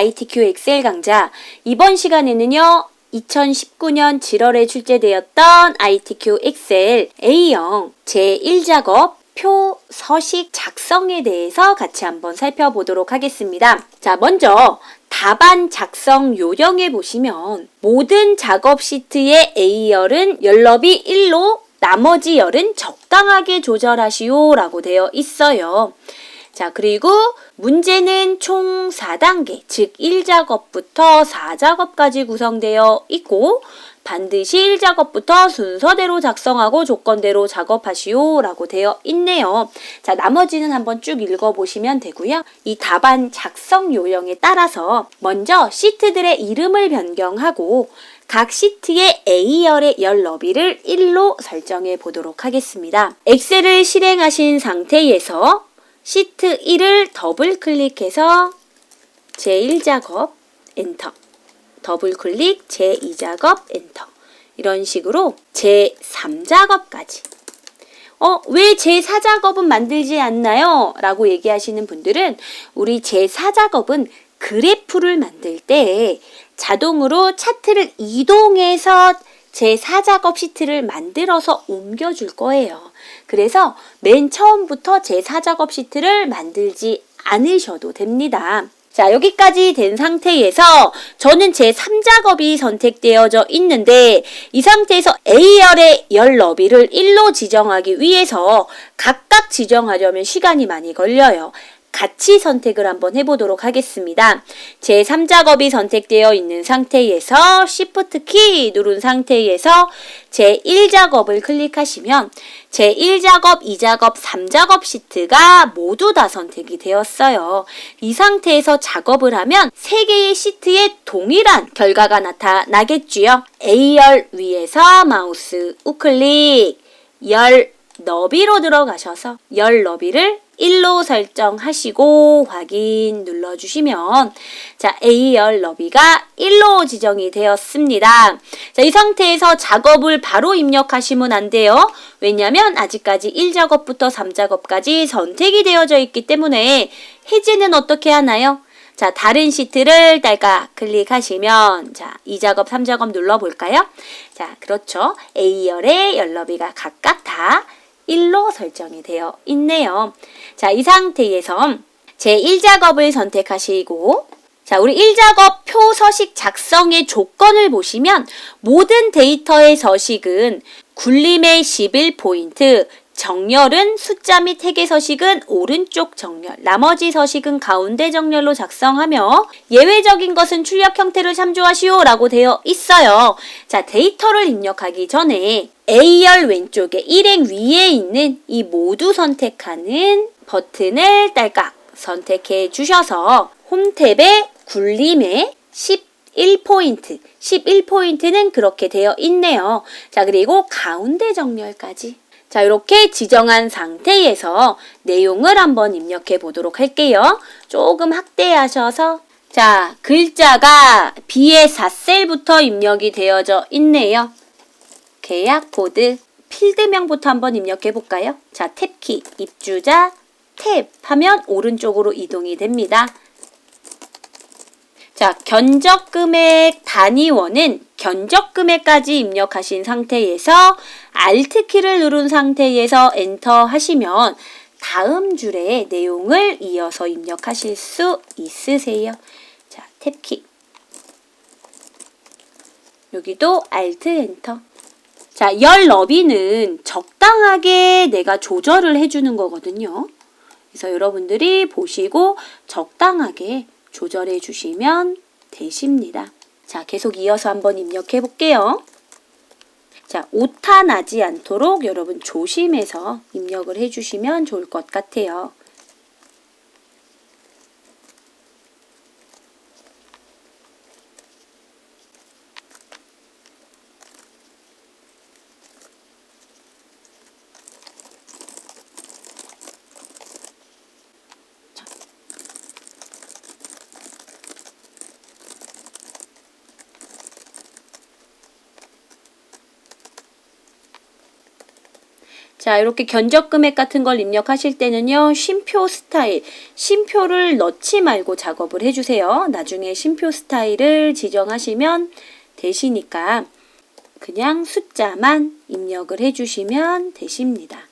ITQ 엑셀 강좌. 이번 시간에는요, 2019년 7월에 출제되었던 ITQ 엑셀 A형 제1작업 표 서식 작성에 대해서 같이 한번 살펴보도록 하겠습니다. 자, 먼저 답안 작성 요령에 보시면 모든 작업 시트의 A열은 열너비 1로 나머지 열은 적당하게 조절하시오 라고 되어 있어요. 자, 그리고 문제는 총 4단계, 즉 1작업부터 4작업까지 구성되어 있고 반드시 1작업부터 순서대로 작성하고 조건대로 작업하시오 라고 되어 있네요. 자, 나머지는 한번 쭉 읽어보시면 되고요. 이 답안 작성 요령에 따라서 먼저 시트들의 이름을 변경하고 각 시트의 A열의 열 너비를 1로 설정해 보도록 하겠습니다. 엑셀을 실행하신 상태에서 시트 1을 더블 클릭해서 제1작업 엔터. 더블 클릭 제2작업 엔터. 이런 식으로 제3작업까지. 어, 왜 제4작업은 만들지 않나요? 라고 얘기하시는 분들은 우리 제4작업은 그래프를 만들 때 자동으로 차트를 이동해서 제 4작업 시트를 만들어서 옮겨줄 거예요. 그래서 맨 처음부터 제 4작업 시트를 만들지 않으셔도 됩니다. 자, 여기까지 된 상태에서 저는 제 3작업이 선택되어져 있는데 이 상태에서 A열의 열 너비를 1로 지정하기 위해서 각각 지정하려면 시간이 많이 걸려요. 같이 선택을 한번 해보도록 하겠습니다. 제 3작업이 선택되어 있는 상태에서 Shift 키 누른 상태에서 제 1작업을 클릭하시면 제 1작업, 2작업, 3작업 시트가 모두 다 선택이 되었어요. 이 상태에서 작업을 하면 3개의 시트에 동일한 결과가 나타나겠지요. A열 위에서 마우스 우클릭 열 너비로 들어가셔서 열 너비를 1로 설정하시고 확인 눌러주시면 자 A열 너비가 1로 지정이 되었습니다. 자 이 상태에서 작업을 바로 입력하시면 안 돼요. 왜냐하면 아직까지 1작업부터 3작업까지 선택이 되어져 있기 때문에 해제는 어떻게 하나요? 자, 다른 시트를 딸깍 클릭하시면, 자, 2작업, 3작업 눌러 볼까요? 자, 그렇죠. A열의 열너비가 각각 다 1로 설정이 되어 있네요. 자, 이 상태에서 제 1작업을 선택하시고 자, 우리 1작업 표 서식 작성의 조건을 보시면 모든 데이터의 서식은 굴림의 11포인트, 정렬은 숫자 및 태계 서식은 오른쪽 정렬, 나머지 서식은 가운데 정렬로 작성하며 예외적인 것은 출력 형태를 참조하시오 라고 되어 있어요. 자, 데이터를 입력하기 전에 A열 왼쪽에 일행 위에 있는 이 모두 선택하는 버튼을 딸깍 선택해 주셔서 홈탭에 굴림에 11포인트, 11포인트는 그렇게 되어 있네요. 자, 그리고 가운데 정렬까지. 자, 이렇게 지정한 상태에서 내용을 한번 입력해 보도록 할게요. 조금 확대하셔서 자, 글자가 B의 4셀부터 입력이 되어져 있네요. 계약 코드 필드명부터 한번 입력해 볼까요? 자, 탭키 입주자 탭 하면 오른쪽으로 이동이 됩니다. 자, 견적 금액 단위원은 견적 금액까지 입력하신 상태에서 Alt 키를 누른 상태에서 엔터 하시면 다음 줄의 내용을 이어서 입력하실 수 있으세요. 자, 탭키. 여기도 Alt 엔터. 자, 열 너비는 적당하게 내가 조절을 해주는 거거든요. 그래서 여러분들이 보시고 적당하게 조절해 주시면 되십니다. 자, 계속 이어서 한번 입력해 볼게요. 자, 오타 나지 않도록 여러분 조심해서 입력을 해 주시면 좋을 것 같아요. 자, 이렇게 견적 금액 같은 걸 입력하실 때는요, 쉼표 스타일, 쉼표를 넣지 말고 작업을 해주세요. 나중에 쉼표 스타일을 지정하시면 되시니까 그냥 숫자만 입력을 해주시면 되십니다.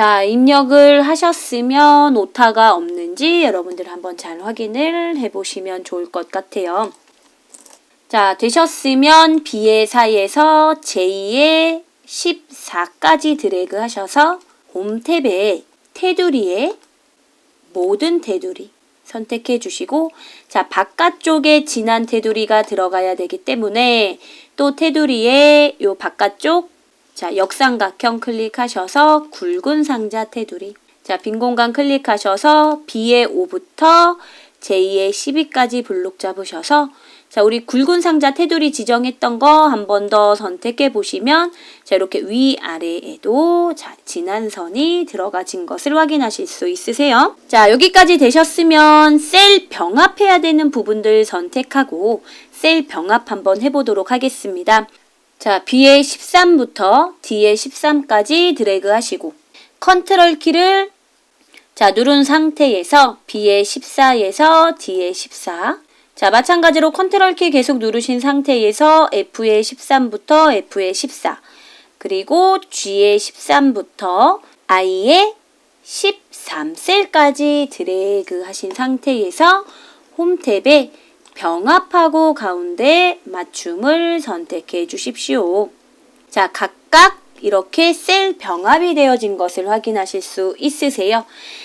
자, 입력을 하셨으면 오타가 없는지 여러분들 한번 잘 확인을 해보시면 좋을 것 같아요. 자, 되셨으면 B의 사이에서 J의 14까지 드래그 하셔서 홈 탭에 테두리에 모든 테두리 선택해 주시고 자 바깥쪽에 진한 테두리가 들어가야 되기 때문에 또 테두리에 요 바깥쪽 자 역삼각형 클릭하셔서 굵은 상자 테두리 자 빈 공간 클릭하셔서 B의 5부터 J의 12까지 블록 잡으셔서 자, 우리 굵은 상자 테두리 지정했던 거 한 번 더 선택해 보시면 자, 이렇게 위아래에도 자, 진한 선이 들어가진 것을 확인하실 수 있으세요. 자, 여기까지 되셨으면 셀 병합해야 되는 부분들 선택하고 셀 병합 한번 해보도록 하겠습니다. 자, B의 13부터 D의 13까지 드래그 하시고 컨트롤 키를 자, 누른 상태에서 B의 14에서 D의 14 자, 마찬가지로 컨트롤 키 계속 누르신 상태에서 F의 13부터 F의 14 그리고 G의 13부터 I의 13셀까지 드래그 하신 상태에서 홈 탭에 병합하고 가운데 맞춤을 선택해 주십시오. 자, 각각 이렇게 셀 병합이 되어진 것을 확인하실 수 있으세요.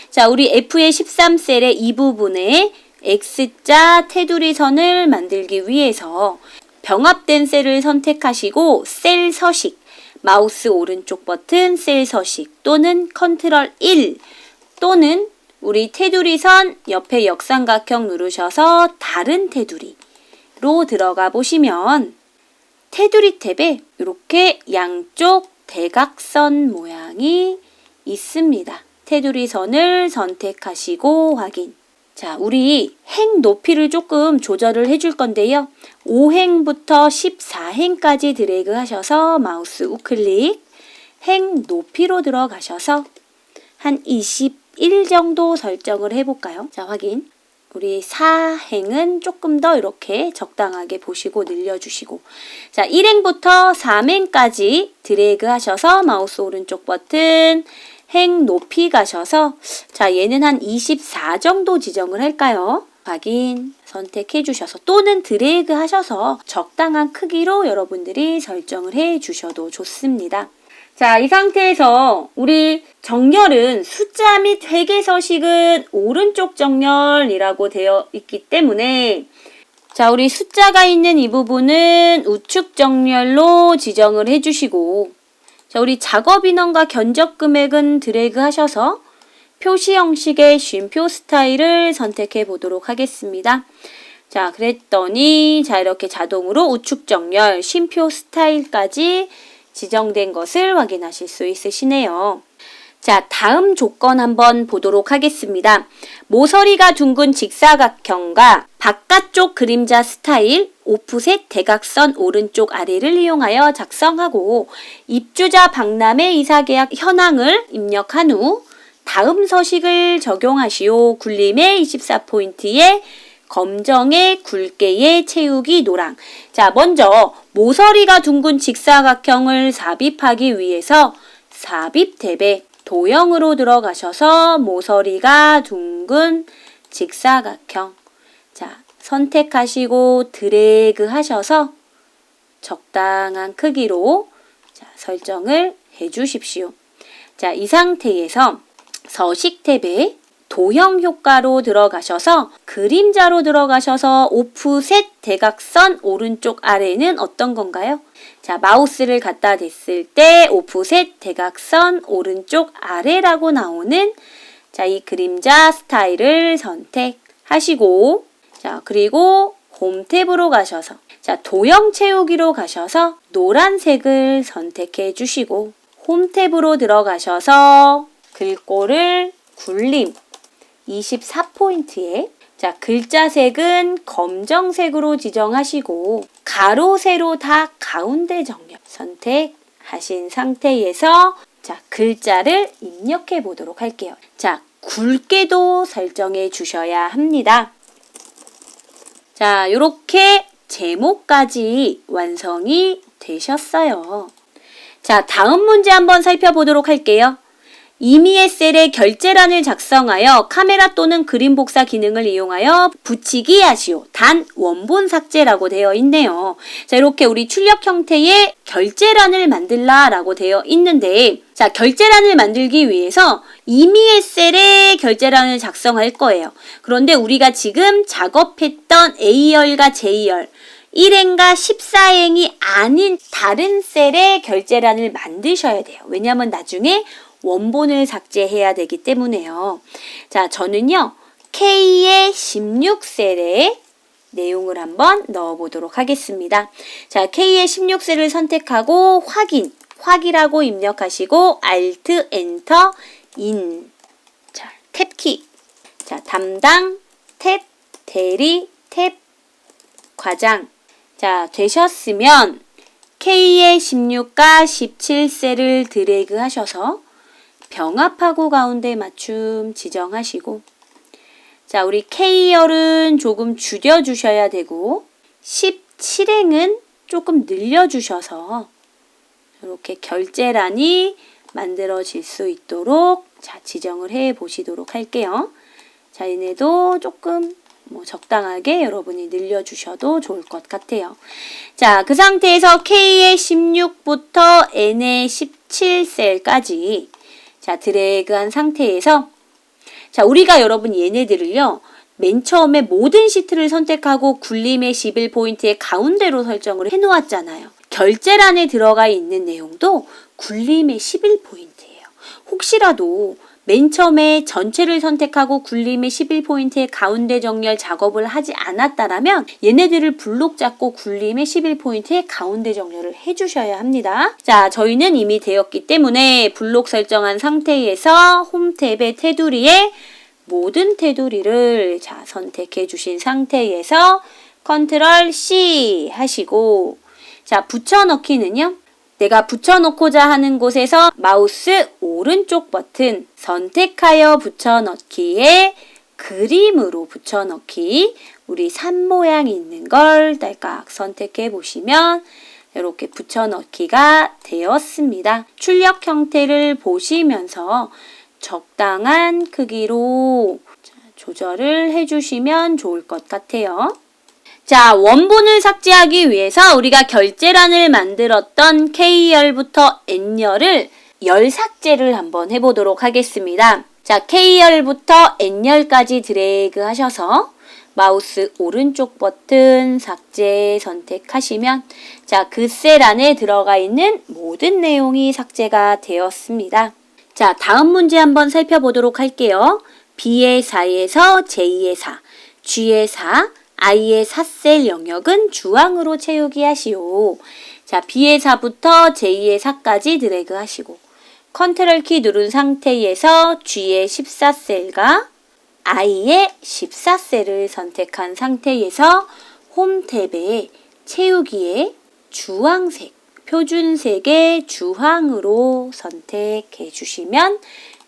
자, 우리 F의 13셀의 이 부분에 X자 테두리 선을 만들기 위해서 병합된 셀을 선택하시고 셀 서식, 마우스 오른쪽 버튼 셀 서식 또는 컨트롤 1 또는 우리 테두리 선 옆에 역삼각형 누르셔서 다른 테두리로 들어가 보시면 테두리 탭에 이렇게 양쪽 대각선 모양이 있습니다. 테두리 선을 선택하시고 확인. 자, 우리 행 높이를 조금 조절을 해줄 건데요. 5행부터 14행까지 드래그 하셔서 마우스 우클릭, 행 높이로 들어가셔서 한 21 정도 설정을 해볼까요? 자, 확인. 우리 4행은 조금 더 이렇게 적당하게 보시고 늘려주시고 자 1행부터 3행까지 드래그 하셔서 마우스 오른쪽 버튼 행 높이 가셔서 자 얘는 한 24 정도 지정을 할까요? 확인 선택해 주셔서 또는 드래그 하셔서 적당한 크기로 여러분들이 설정을 해 주셔도 좋습니다. 자, 이 상태에서 우리 정렬은 숫자 및 회계 서식은 오른쪽 정렬이라고 되어 있기 때문에 자, 우리 숫자가 있는 이 부분은 우측 정렬로 지정을 해주시고 자, 우리 작업 인원과 견적 금액은 드래그 하셔서 표시 형식의 쉼표 스타일을 선택해 보도록 하겠습니다. 자, 그랬더니 자, 이렇게 자동으로 우측 정렬, 쉼표 스타일까지 지정된 것을 확인하실 수 있으시네요. 자, 다음 조건 한번 보도록 하겠습니다. 모서리가 둥근 직사각형과 바깥쪽 그림자 스타일, 오프셋 대각선 오른쪽 아래를 이용하여 작성하고 입주자 박람회 이사계약 현황을 입력한 후 다음 서식을 적용하시오. 굴림의 24포인트에 검정의 굵게의 채우기 노랑. 자, 먼저 모서리가 둥근 직사각형을 삽입하기 위해서 삽입 탭에 도형으로 들어가셔서 모서리가 둥근 직사각형. 자, 선택하시고 드래그 하셔서 적당한 크기로 자, 설정을 해 주십시오. 자, 이 상태에서 서식 탭에 도형 효과로 들어가셔서 그림자로 들어가셔서 오프셋 대각선 오른쪽 아래는 어떤 건가요? 자, 마우스를 갖다 댔을 때 오프셋 대각선 오른쪽 아래라고 나오는 자, 이 그림자 스타일을 선택하시고, 자, 그리고 홈 탭으로 가셔서, 자, 도형 채우기로 가셔서 노란색을 선택해 주시고, 홈 탭으로 들어가셔서 글꼴을 굴림 24포인트에 자, 글자색은 검정색으로 지정하시고 가로, 세로 다 가운데 정렬 선택하신 상태에서 자, 글자를 입력해 보도록 할게요. 자, 굵게도 설정해 주셔야 합니다. 자, 요렇게 제목까지 완성이 되셨어요. 자, 다음 문제 한번 살펴보도록 할게요. 이미의 셀에 결제란을 작성하여 카메라 또는 그림 복사 기능을 이용하여 붙이기 하시오. 단 원본 삭제라고 되어 있네요. 자, 이렇게 우리 출력 형태의 결제란을 만들라 라고 되어 있는데 자, 결제란을 만들기 위해서 이미의 셀에 결제란을 작성할 거예요. 그런데 우리가 지금 작업했던 A열과 J열 1행과 14행이 아닌 다른 셀의 결제란을 만드셔야 돼요. 왜냐하면 나중에 원본을 삭제해야 되기 때문에요. 자, 저는요, K의 16셀에 내용을 한번 넣어보도록 하겠습니다. 자, K의 16셀을 선택하고 확인, 확이라고 입력하시고 Alt, Enter, In. 자, 탭키. 자, 담당, 탭, 대리, 탭, 과장. 자, 되셨으면 K의 16과 17셀을 드래그 하셔서 병합하고 가운데 맞춤 지정하시고 자, 우리 K열은 조금 줄여 주셔야 되고 17행은 조금 늘려 주셔서 이렇게 결제란이 만들어질 수 있도록 자, 지정을 해 보시도록 할게요. 자, 얘네도 조금 뭐 적당하게 여러분이 늘려주셔도 좋을 것 같아요. 자, 그 상태에서 K의 16부터 N의 17셀까지 자, 드래그한 상태에서 자, 우리가 여러분 얘네들을요. 맨 처음에 모든 시트를 선택하고 굴림의 11포인트의 가운데로 설정을 해 놓았잖아요. 결제란에 들어가 있는 내용도 굴림의 11포인트예요. 혹시라도 맨 처음에 전체를 선택하고 굴림의 11포인트의 가운데 정렬 작업을 하지 않았다라면 얘네들을 블록 잡고 굴림의 11포인트의 가운데 정렬을 해주셔야 합니다. 자, 저희는 이미 되었기 때문에 블록 설정한 상태에서 홈 탭의 테두리에 모든 테두리를 자, 선택해 주신 상태에서 컨트롤 C 하시고 자, 붙여넣기는요. 내가 붙여놓고자 하는 곳에서 마우스 오른쪽 버튼 선택하여 붙여넣기에 그림으로 붙여넣기 우리 산 모양이 있는 걸 딸깍 선택해 보시면 이렇게 붙여넣기가 되었습니다. 출력 형태를 보시면서 적당한 크기로 조절을 해주시면 좋을 것 같아요. 자, 원본을 삭제하기 위해서 우리가 결제란을 만들었던 K열부터 N열을 열 삭제를 한번 해보도록 하겠습니다. 자, K열부터 N열까지 드래그 하셔서 마우스 오른쪽 버튼 삭제 선택하시면 자, 그 셀 안에 들어가 있는 모든 내용이 삭제가 되었습니다. 자, 다음 문제 한번 살펴보도록 할게요. B의 4에서 J의 4, G의 4, I의 4셀 영역은 주황으로 채우기 하시오. 자, B의 4부터 J의 4까지 드래그 하시고 컨트롤 키 누른 상태에서 G의 14셀과 I의 14셀을 선택한 상태에서 홈 탭에 채우기에 주황색, 표준색의 주황으로 선택해 주시면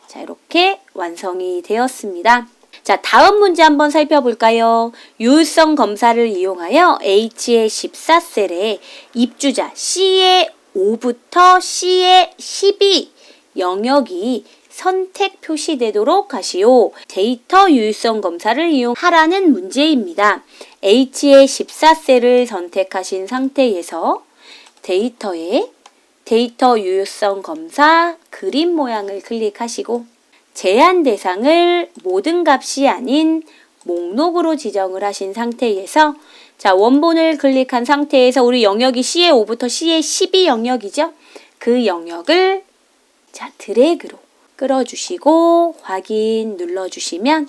자, 이렇게 완성이 되었습니다. 자, 다음 문제 한번 살펴볼까요? 유효성 검사를 이용하여 H의 14셀에 입주자 C의 5부터 C의 12 영역이 선택 표시되도록 하시오. 데이터 유효성 검사를 이용하라는 문제입니다. H의 14셀을 선택하신 상태에서 데이터에 데이터 유효성 검사 그림 모양을 클릭하시고 제한 대상을 모든 값이 아닌 목록으로 지정을 하신 상태에서 자 원본을 클릭한 상태에서 우리 영역이 C의 5부터 C의 12 영역이죠. 그 영역을 자 드래그로 끌어주시고 확인 눌러주시면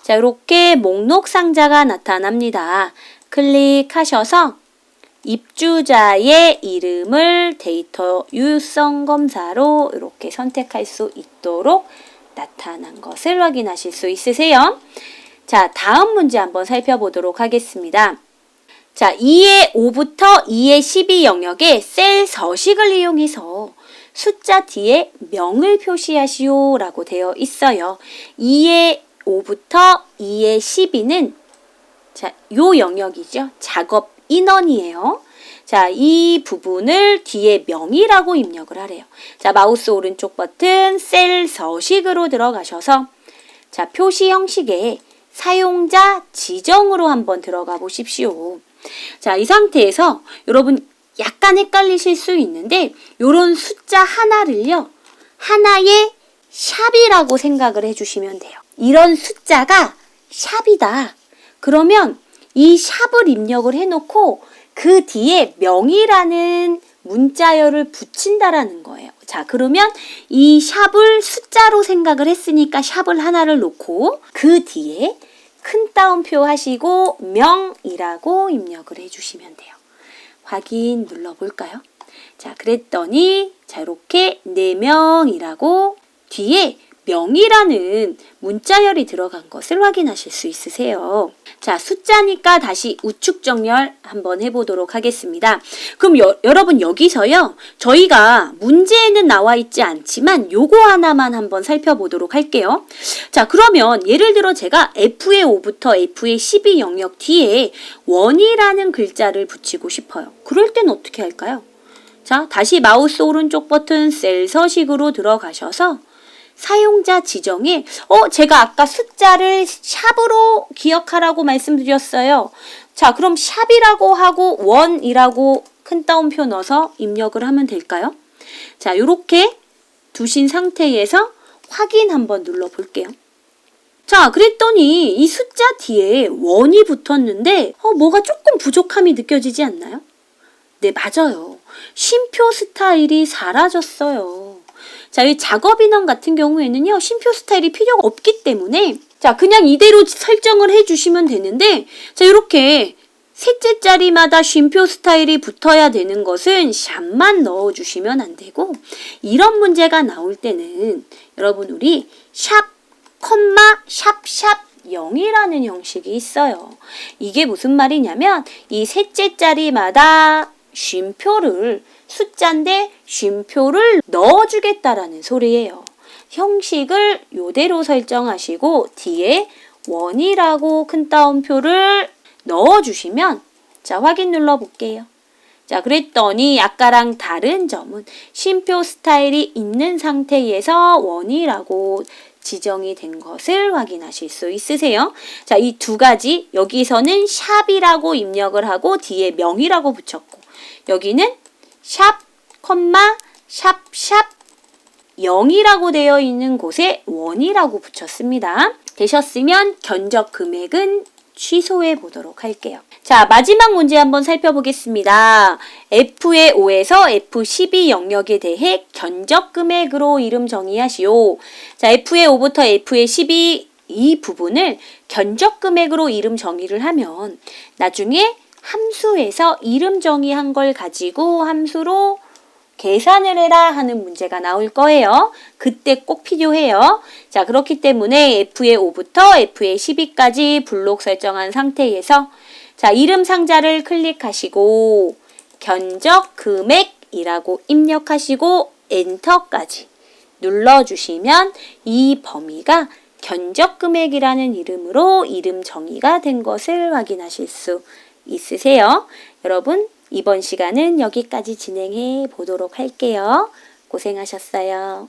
자 이렇게 목록 상자가 나타납니다. 클릭하셔서 입주자의 이름을 데이터 유효성 검사로 이렇게 선택할 수 있도록 나타난 것을 확인하실 수 있으세요. 자, 다음 문제 한번 살펴보도록 하겠습니다. 자, 2의 5부터 2의 12 영역에 셀 서식을 이용해서 숫자 뒤에 명을 표시하시오 라고 되어 있어요. 2의 5부터 2의 12는 자, 요 영역이죠. 작업 인원이에요. 자, 이 부분을 뒤에 명이라고 입력을 하래요. 자, 마우스 오른쪽 버튼 셀 서식으로 들어가셔서 자, 표시 형식에 사용자 지정으로 한번 들어가 보십시오. 자, 이 상태에서 여러분 약간 헷갈리실 수 있는데 요런 숫자 하나를요. 하나의 샵이라고 생각을 해 주시면 돼요. 이런 숫자가 샵이다. 그러면 이 샵을 입력을 해 놓고 그 뒤에 명이라는 문자열을 붙인다라는 거예요. 자, 그러면 이 샵을 숫자로 생각을 했으니까 샵을 하나를 놓고 그 뒤에 큰 따옴표 하시고 명이라고 입력을 해주시면 돼요. 확인 눌러볼까요? 자, 그랬더니 자, 이렇게 네 명이라고 뒤에 명이라는 문자열이 들어간 것을 확인하실 수 있으세요. 자, 숫자니까 다시 우측 정렬 한번 해보도록 하겠습니다. 그럼 여, 여러분 여기서요, 저희가 문제에는 나와 있지 않지만 요거 하나만 한번 살펴보도록 할게요. 자, 그러면 예를 들어 제가 F의 5부터 F의 12 영역 뒤에 원이라는 글자를 붙이고 싶어요. 그럴 땐 어떻게 할까요? 자, 다시 마우스 오른쪽 버튼 셀 서식으로 들어가셔서 사용자 지정에 어 제가 아까 숫자를 샵으로 기억하라고 말씀드렸어요. 자, 그럼 샵이라고 하고 원이라고 큰 따옴표 넣어서 입력을 하면 될까요? 자, 요렇게 두신 상태에서 확인 한번 눌러 볼게요. 자, 그랬더니 이 숫자 뒤에 원이 붙었는데 어 뭐가 조금 부족함이 느껴지지 않나요? 네, 맞아요. 쉼표 스타일이 사라졌어요. 자, 이 작업 인원 같은 경우에는요, 쉼표 스타일이 필요가 없기 때문에, 자, 그냥 이대로 설정을 해주시면 되는데, 자, 이렇게 셋째 자리마다 쉼표 스타일이 붙어야 되는 것은 샵만 넣어주시면 안 되고, 이런 문제가 나올 때는 여러분, 우리 샵, 콤마, 샵, 샵, 0이라는 형식이 있어요. 이게 무슨 말이냐면, 이 셋째 자리마다 쉼표를 숫자인데 쉼표를 넣어주겠다라는 소리예요. 형식을 요대로 설정하시고 뒤에 원이라고 큰 따옴표를 넣어주시면 자 확인 눌러볼게요. 자 그랬더니 아까랑 다른 점은 쉼표 스타일이 있는 상태에서 원이라고 지정이 된 것을 확인하실 수 있으세요. 자, 이 두 가지 여기서는 샵이라고 입력을 하고 뒤에 명이라고 붙였고 여기는 샵, 콤마, 샵, 샵 0이라고 되어 있는 곳에 원이라고 붙였습니다. 되셨으면 견적 금액은 취소해 보도록 할게요. 자, 마지막 문제 한번 살펴보겠습니다. F의 5에서 F12 영역에 대해 견적 금액으로 이름 정의하시오. 자, F의 5부터 F의 12 이 부분을 견적 금액으로 이름 정의를 하면 나중에 함수에서 이름 정의한 걸 가지고 함수로 계산을 해라 하는 문제가 나올 거예요. 그때 꼭 필요해요. 자, 그렇기 때문에 F의 5부터 F의 12까지 블록 설정한 상태에서 자, 이름 상자를 클릭하시고 견적 금액이라고 입력하시고 엔터까지 눌러주시면 이 범위가 견적 금액이라는 이름으로 이름 정의가 된 것을 확인하실 수 있으세요. 여러분, 이번 시간은 여기까지 진행해 보도록 할게요. 고생하셨어요.